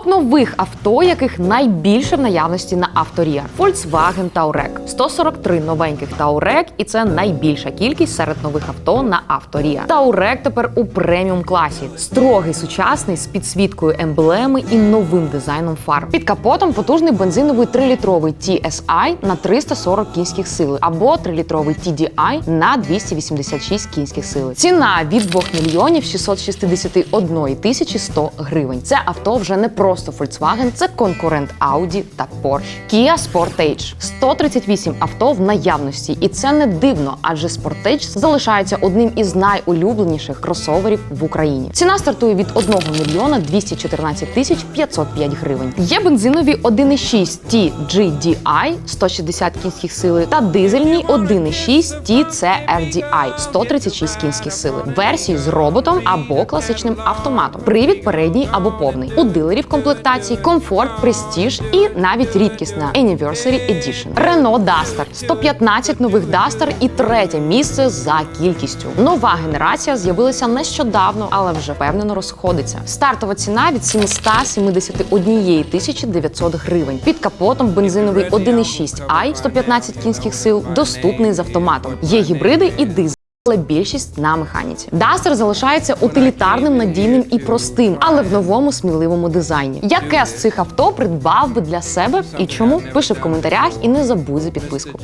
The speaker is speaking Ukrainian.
Топ нових авто, яких найбільше в наявності на авторія. Volkswagen Touareg. 143 новеньких Touareg, і це найбільша кількість серед нових авто на авторія. Touareg тепер у преміум класі. Строгий сучасний з підсвіткою емблеми і новим дизайном фар. Під капотом потужний бензиновий 3-літровий TSI на 340 кінських сил або 3-літровий TDI на 286 кінських сил. Ціна від 2 мільйонів 661 тисячі 100 гривень. Це авто вже не просто Volkswagen, це конкурент Audi та Porsche. Kia Sportage. 138 авто в наявності, і це не дивно, адже Sportage залишається одним із найулюбленіших кросоверів в Україні. Ціна стартує від 1 мільйона 214 тисяч 505 гривень. Є бензинові 1,6 TGDI 160 кінських сили та дизельні 1,6 TCRDI 136 кінських сили. Версії з роботом або класичним автоматом. Привід передній або повний. У дилерів комплектації комфорт, престіж і навіть рідкісна Anniversary Edition. Renault Duster. 115 нових Duster і третє місце за кількістю. Нова генерація з'явилася нещодавно, але вже впевнено розходиться. Стартова ціна від 771 тисячі 900 гривень. Під капотом бензиновий 1,6 i 115 кінських сил, доступний з автоматом. Є гібриди і дизель. Але більшість на механіці. Дастер залишається утилітарним, надійним і простим, але в новому сміливому дизайні. Яке з цих авто придбав би для себе і чому? Пиши в коментарях і не забудь за підписку.